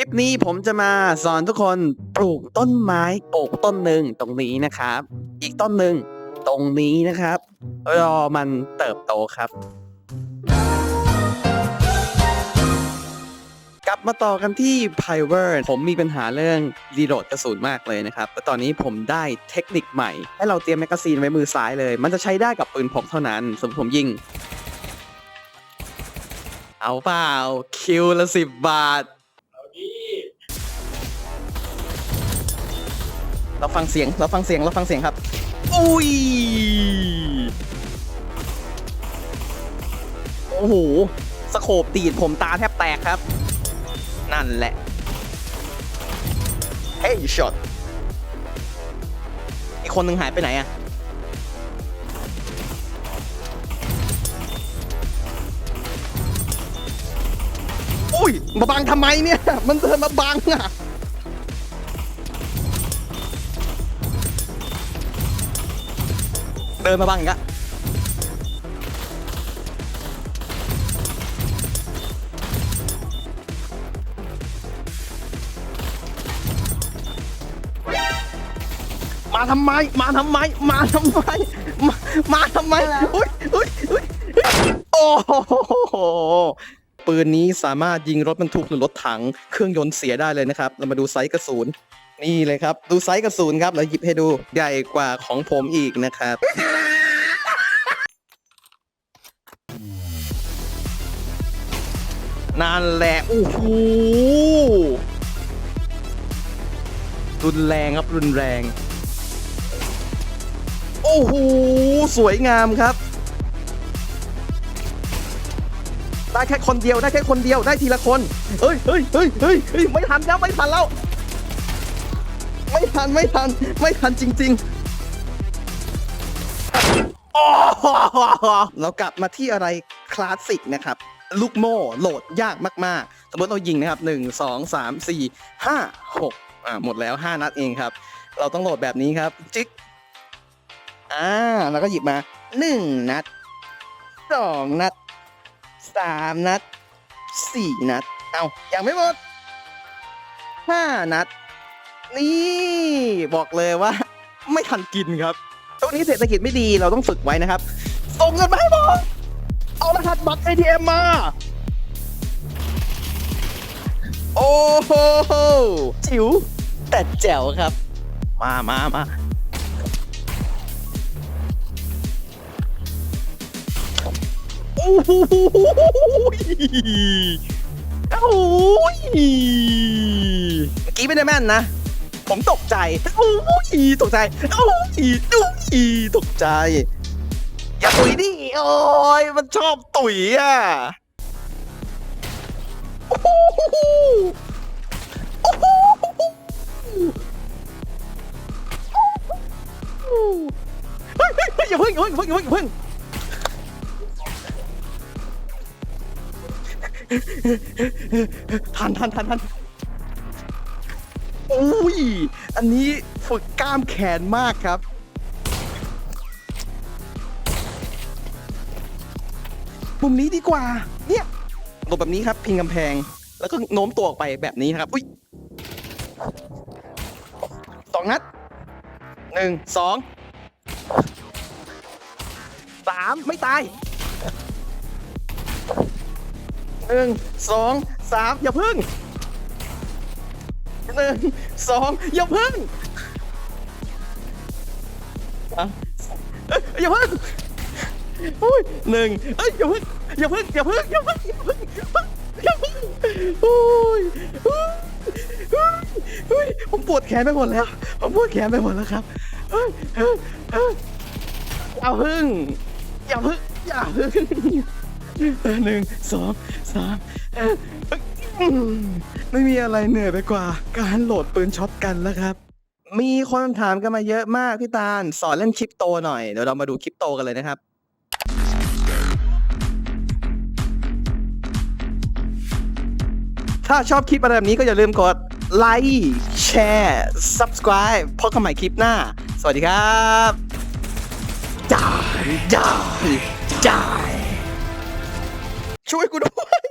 คลิปนี้ผมจะมาสอนทุกคนปลูกต้นไม้ปลูกต้นหนึ่งตรงนี้นะครับ อีกต้นหนึ่งตรงนี้นะครับ รอมันเติบโตครับ กลับมาต่อกันที่ p i v e r ผมมีปัญหาเรื่องรีโหลดกระสุนมากเลยนะครับแต่ตอนนี้ผมได้เทคนิคใหม่ ให้เราเตรียมแมกกาซีนไว้มือซ้ายเลย มันจะใช้ได้กับปืนพกเท่านั้น สมมติผมยิง เอาเปล่าคิวละสิบบาท เราฟังเสียงเราฟังเสียงเราฟังเสียงครับ อุ้ย โอ้โห สโคปตีดผมตาแทบแตกครับ นั่นแหละ เฮ้ยช็อตอีกคนหนึ่งหายไปไหนอะอุ้ยมาบังทำไมเนี่ย มันเดินมาบังอะ ดินมาบังอีกอะมาทำไม มาทำไม มาทำไม มามาทำไม อุ้ยอุ้ยอุ้ยโอ้โห ปื นนี้สามารถยิงรถบรรทุกหรือรถถังเครื่องยนต์เสียได้เลยนะครับ เรามาดูไซส์กระสุนนี่เลยครับ ดูไซส์กระสุนครับแล้วหยิบให้ดูใหญ่กว่าของผมอีกนะครับนั่นแหละโอ้โหรุนแรงครับรุนแรง โอ้โหสวยงามครับ ได้แค่คนเดียวได้แค่คนเดียวได้ทีละคนเฮ้ยเฮ้ยเฮ้ยเฮ้ยเฮ้ยไม่ทันแล้วไม่ทันแล้ว ไม่ทันไม่ทันไม่ทันจริงๆโอ้เรากลับมาที่อะไรคลาสสิกนะครับ ลูกโม่โหลดยากมากๆ สมมติเรายิงนะครับหนึ่งสองสามสี่ห้าหกอ่าหมดแล้วห้านัดเองครับ เราต้องโหลดแบบนี้ครับ จิ๊กอ่าแล้วก็หยิบมาหนึ่งนัดสองนัด สามนัดสี่นัด เอายังไม่หมดห้านัด นี่บอกเลยว่า ไม่ทันกินครับช่วงนี้เศรษฐกิจไม่ดีเราต้องฝึกไว้นะครับ ส่งเงินมาให้ผมเอารหัสบัตร ATM มา โอ้โหจิ๋วแต่แจ๋วครับ มามามา โอ้โหโอ้โหเมื่อกี้ไม่ได้แม่นนะ ผมตกใจ โอ้ยตกใจ โอ้ยดูอีตกใจ อย่าตุ๋ยดิโอ้ยมันชอบตุ๋ยอะโอ้โหโอ้โหอย่าเพิ่งอย่าเพิ่งอย่าเพิ่งอย่าเพิ่ง ทันทันทันทันอุ้ย อันนี้ฝึกกล้ามแขนมากครับ มุมนี้ดีกว่า เนี่ยหลบแบบนี้ครับ พิงกำแพง แล้วก็โน้มตัวออกไปแบบนี้ครับ อุ้ยสองนัดหนึ่งสองสามไม่ตาย หนึ่งสองสามอย่าพึ่งหนึ่งสองอย่าพิ่งอะเอ้ยอย่าพิ่งอุ้ยหนึ่งเอ้ยอย่าพิ่งอย่าพิ่งอย่าพิ่งอย่าพิ่งอย่าพิ่งอย่าเพิ่งโอ้ยโอ้ยโอ้ยโอ้ยผมปวดแขนไปหมดแล้ว ผมปวดแขนไปหมดแล้วครับเอ้ยเอ้ยเอ้ยอย่าพิ่งอย่าพิ่งอย่าพิ่ง หนึ่งสองสามไม่มีอะไรเหนื่อยไปกว่า การโหลดปืนช็อตกันแล้วครับ มีคนถามกันมาเยอะมากพี่ตาลสอนเล่นคริปโตหน่อย เดี๋ยวเรามาดูคริปโตกันเลยนะครับถ้าชอบคลิปอะไรแบบนี้ก็อย่าลืมกดไลค์แชร์ subscribe พบกันใหม่คลิปหน้า สวัสดีครับจ่าจ่าจ่า ช่วยกูด้วย